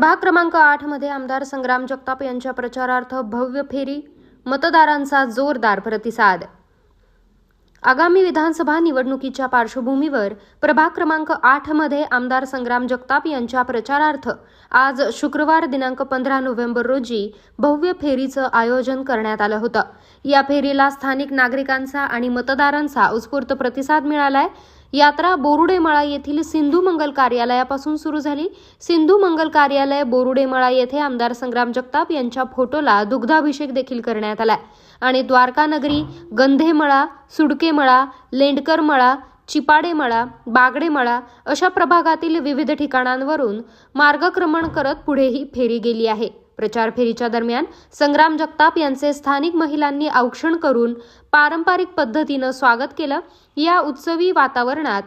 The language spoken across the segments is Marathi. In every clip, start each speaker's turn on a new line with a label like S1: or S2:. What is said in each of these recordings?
S1: प्रभाग क्रमांक आठमध्ये आमदार संग्राम जगताप यांच्या प्रचारार्थ भव्य फेरी मतदारांचा जोरदार प्रतिसाद. आगामी विधानसभा निवडणुकीच्या पार्श्वभूमीवर प्रभाग क्रमांक आठमध्ये आमदार संग्राम जगताप यांच्या प्रचारार्थ आज शुक्रवार दिनांक पंधरा नोव्हेंबर रोजी भव्य फेरीचं आयोजन करण्यात आलं होतं. या फेरीला स्थानिक नागरिकांचा आणि मतदारांचा उत्स्फूर्त प्रतिसाद मिळालाय. यात्रा बोरुडेमळा येथील सिंधू मंगल कार्यालयापासून सुरू झाली. सिंधू मंगल कार्यालय बोरुडेमळा येथे आमदार संग्राम जगताप यांच्या फोटोला दुग्धाभिषेक देखील करण्यात आला. आणि द्वारकानगरी गंधेमळा सुडकेमळा लेंडकरमळा चिपाडेमळा बागडेमळा अशा प्रभागातील विविध ठिकाणांवरून मार्गक्रमण करत पुढे ही फेरी गेली आहे. प्रचार फेरीच्या दरम्यान संग्राम जगताप यांचे स्थानिक महिलांनी औक्षण करून पारंपरिक पद्धतीनं स्वागत केलं या उत्सवी वातावरणात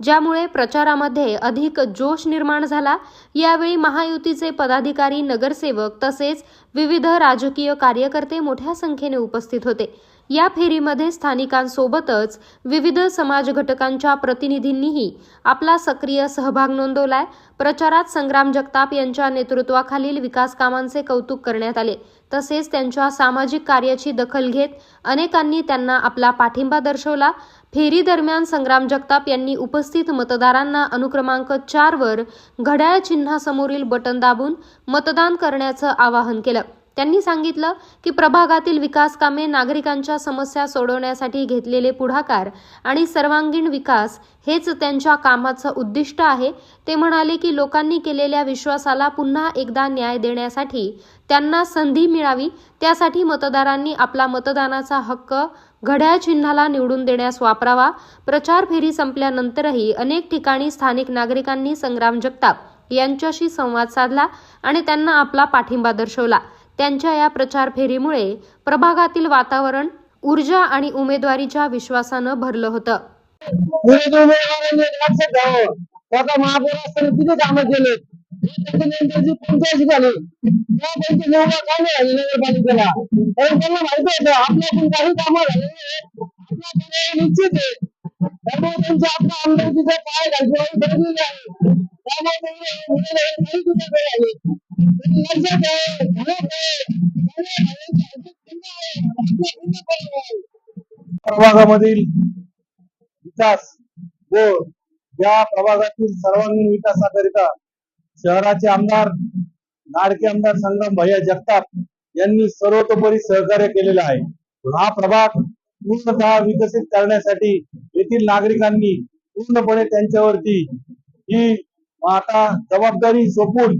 S1: ज्यामुळे प्रचारामध्ये अधिक जोश निर्माण झाला. यावेळी महायुतीचे पदाधिकारी नगरसेवक तसेच विविध राजकीय कार्यकर्ते मोठ्या संख्येने उपस्थित होते. या फेरीमध्ये स्थानिकांसोबतच विविध समाज घटकांच्या प्रतिनिधींनीही आपला सक्रिय सहभाग नोंदवलाय. प्रचारात संग्राम जगताप यांच्या नेतृत्वाखालील विकास कामांचे कौतुक करण्यात आले. तसेच त्यांच्या सामाजिक कार्याची दखल घेत अनेकांनी त्यांना आपला पाठिंबा दर्शवला. फेरी दरम्यान संग्राम जगताप यांनी उपस्थित मतदारांना अनुक्रमांक चार वर घड्याळ चिन्हासमोरील बटन दाबून मतदान करण्याचं आवाहन केलं. त्यांनी सांगितलं की प्रभागातील विकास कामे नागरिकांच्या समस्या सोडवण्यासाठी घेतलेले पुढाकार आणि सर्वांगीण विकास हेच त्यांच्या कामाचं उद्दिष्ट आहे. ते म्हणाले की लोकांनी केलेल्या विश्वासाला पुन्हा एकदा न्याय देण्यासाठी त्यांना संधी मिळावी त्यासाठी मतदारांनी आपला मतदानाचा हक्क घड्याळ चिन्हाला निवडून देण्यास वापरावा. प्रचार फेरी संपल्यानंतरही अनेक ठिकाणी स्थानिक नागरिकांनी संग्राम जगताप यांच्याशी संवाद साधला आणि त्यांना आपला पाठिंबा दर्शवला. त्यांच्या या प्रचार फेरीमुळे प्रभागातील वातावरण ऊर्जा आणि उमेदवारीच्या विश्वासानं भरलं होतं.
S2: काय नाही निश्चित आहे. त्यामुळे त्यांच्या आपल्या आमदारकीचा पाय घालण्याची प्रभागामधील विकास व या प्रभागातील सर्वांगीण विकासाकरिता शहराचे आमदार लाडके आमदार संग्राम भैया जगताप यांनी सर्वतोपरी सहकार्य केलेलं आहे. हा प्रभाग पूर्णतः विकसित करण्यासाठी येथील नागरिकांनी पूर्णपणे त्यांच्यावरती ही आता जबाबदारी सोपून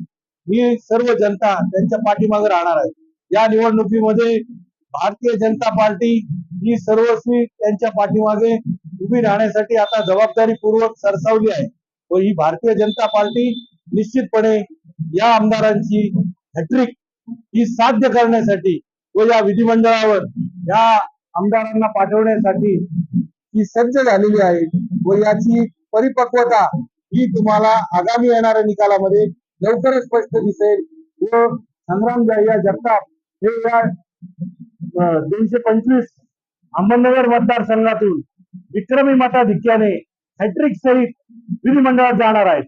S2: ही सर्व जनता त्यांच्या पाठीमागे राहणार आहे. या निवडणुकीमध्ये भारतीय जनता पार्टी ही सर्वस्वी त्यांच्या पाठीमागे उभी राहण्यासाठी आता जबाबदारीपूर्वक सरसावली आहे. व ही भारतीय जनता पार्टी निश्चितपणे या आमदारांची हॅट्रिक ही साध्य करण्यासाठी व या विधिमंडळावर या आमदारांना पाठवण्यासाठी ही सज्ज झालेली आहे व याची परिपक्वता ही तुम्हाला आगामी येणाऱ्या निकालामध्ये लवकरच स्पष्ट दिसेल. व संग्राम या जगताप हे या दोनशे पंचवीस अहमदनगर मतदारसंघातून विक्रमी मताधिक्याने हॅट्रिक सहित विधिमंडळात जाणार आहेत.